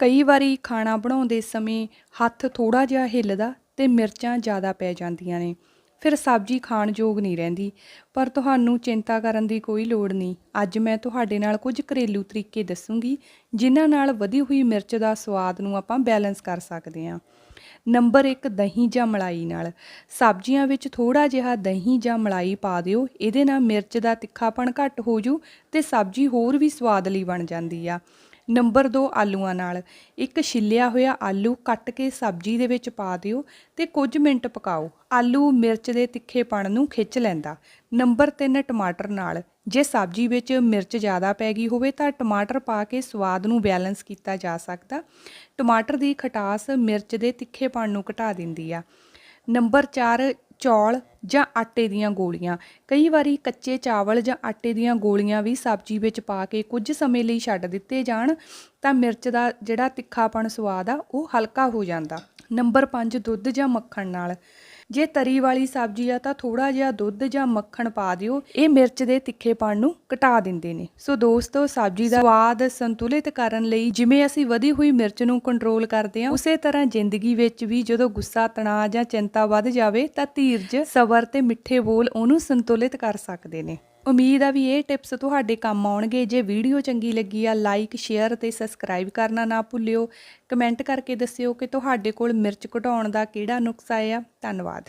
ਕਈ ਵਾਰੀ ਖਾਣਾ ਬਣਾਉਂਦੇ ਸਮੇਂ ਹੱਥ ਥੋੜਾ ਜਿਹਾ ਹਿੱਲਦਾ ਤੇ ਮਿਰਚਾਂ ਜ਼ਿਆਦਾ ਪੈ ਜਾਂਦੀਆਂ ਨੇ। ਫਿਰ ਸਬਜ਼ੀ ਖਾਣ ਯੋਗ ਨਹੀਂ ਰਹਿੰਦੀ। ਪਰ ਤੁਹਾਨੂੰ ਚਿੰਤਾ ਕਰਨ ਦੀ ਕੋਈ ਲੋੜ ਨਹੀਂ। ਅੱਜ ਮੈਂ ਤੁਹਾਡੇ ਨਾਲ ਕੁਝ ਘਰੇਲੂ ਤਰੀਕੇ ਦੱਸੂੰਗੀ, ਜਿਨ੍ਹਾਂ ਨਾਲ ਵਧੀ ਹੋਈ ਮਿਰਚ ਦਾ ਸਵਾਦ ਨੂੰ ਆਪਾਂ ਬੈਲੈਂਸ ਕਰ ਸਕਦੇ ਹਾਂ। ਨੰਬਰ 1 ਦਹੀਂ ਜਾਂ ਮਲਾਈ ਨਾਲ। ਸਬਜ਼ੀਆਂ ਵਿੱਚ ਥੋੜਾ ਜਿਹਾ ਦਹੀਂ ਜਾਂ ਮਲਾਈ ਪਾ ਦਿਓ। ਇਹਦੇ ਨਾਲ ਮਿਰਚ ਦਾ ਤਿੱਖਾਪਣ ਘੱਟ ਹੋ ਜੂ ਤੇ ਸਬਜ਼ੀ ਹੋਰ ਵੀ ਸਵਾਦ ਲਈ ਬਣ ਜਾਂਦੀ ਆ। ਨੰਬਰ 2 ਆਲੂਆਂ ਨਾਲ। ਇੱਕ ਛਿੱਲਿਆ ਹੋਇਆ ਆਲੂ ਕੱਟ ਕੇ ਸਬਜ਼ੀ ਦੇ ਵਿੱਚ ਪਾ ਦਿਓ ਤੇ ਕੁਝ ਮਿੰਟ ਪਕਾਓ। ਆਲੂ ਮਿਰਚ ਦੇ ਤਿੱਖੇਪਣ ਨੂੰ ਖਿੱਚ ਲੈਂਦਾ। ਨੰਬਰ 3 ਟਮਾਟਰ ਨਾਲ। ਜੇ ਸਬਜ਼ੀ ਵਿੱਚ ਮਿਰਚ ਜ਼ਿਆਦਾ ਪੈ ਗਈ ਹੋਵੇ ਤਾਂ ਟਮਾਟਰ ਪਾ ਕੇ ਸਵਾਦ ਨੂੰ ਬੈਲੈਂਸ ਕੀਤਾ ਜਾ ਸਕਦਾ। ਟਮਾਟਰ ਦੀ ਖਟਾਸ ਮਿਰਚ ਦੇ ਤਿੱਖੇਪਣ ਨੂੰ ਘਟਾ ਦਿੰਦੀ ਆ। ਨੰਬਰ 4 ਚੌਲ ਜਾਂ ਆਟੇ ਦੀਆਂ ਗੋਲੀਆਂ। ਕਈ ਵਾਰੀ ਕੱਚੇ ਚਾਵਲ ਜਾਂ ਆਟੇ ਦੀਆਂ ਗੋਲੀਆਂ ਵੀ ਸਬਜ਼ੀ ਵਿੱਚ ਪਾ ਕੇ ਕੁਝ ਸਮੇਂ ਲਈ ਛੱਡ ਦਿੱਤੇ ਜਾਣ ਤਾਂ ਮਿਰਚ ਦਾ ਜਿਹੜਾ ਤਿੱਖਾਪਣ ਸਵਾਦ ਆ, ਉਹ ਹਲਕਾ ਹੋ ਜਾਂਦਾ। ਨੰਬਰ 5 ਦੁੱਧ ਜਾਂ ਮੱਖਣ ਨਾਲ। ਜੇ ਤਰੀ ਵਾਲੀ ਸਬਜ਼ੀ ਆ ਤਾਂ ਥੋੜਾ ਜਿਹਾ ਦੁੱਧ ਜਾਂ ਮੱਖਣ ਪਾ ਦਿਓ। ਇਹ ਮਿਰਚ ਦੇ ਤਿੱਖੇਪਣ ਨੂੰ ਘਟਾ ਦਿੰਦੇ ਨੇ। ਸੋ ਦੋਸਤੋ, ਸਬਜ਼ੀ ਦਾ ਸਵਾਦ ਸੰਤੁਲਿਤ ਕਰਨ ਲਈ ਜਿਵੇਂ ਅਸੀਂ ਵਧੀ ਹੋਈ ਮਿਰਚ ਨੂੰ ਕੰਟਰੋਲ ਕਰਦੇ ਹਾਂ, ਉਸੇ ਤਰ੍ਹਾਂ ਜ਼ਿੰਦਗੀ ਵਿੱਚ ਵੀ ਜਦੋਂ ਗੁੱਸਾ, ਤਣਾਅ ਜਾਂ ਚਿੰਤਾ ਵੱਧ ਜਾਵੇ ਤਾਂ ਧੀਰਜ ਸਬਰ ਤੇ ਮਿੱਠੇ ਬੋਲ ਉਹਨੂੰ ਸੰਤੁਲਿਤ ਕਰ ਸਕਦੇ ਨੇ। ਉਮੀਦ ਆ ਵੀ ਇਹ ਟਿਪਸ ਤੁਹਾਡੇ ਕੰਮ ਆਉਣਗੇ। ਜੇ ਵੀਡੀਓ ਚੰਗੀ ਲੱਗੀ ਆ ਲਾਈਕ ਸ਼ੇਅਰ ਤੇ ਸਬਸਕ੍ਰਾਈਬ ਕਰਨਾ ਨਾ ਭੁੱਲਿਓ। ਕਮੈਂਟ ਕਰਕੇ ਦੱਸਿਓ ਕਿ ਤੁਹਾਡੇ ਕੋਲ ਮਿਰਚ ਘਟਾਉਣ ਦਾ ਕਿਹੜਾ ਨੁਕਸਾ ਆ ਧੰਨਵਾਦ।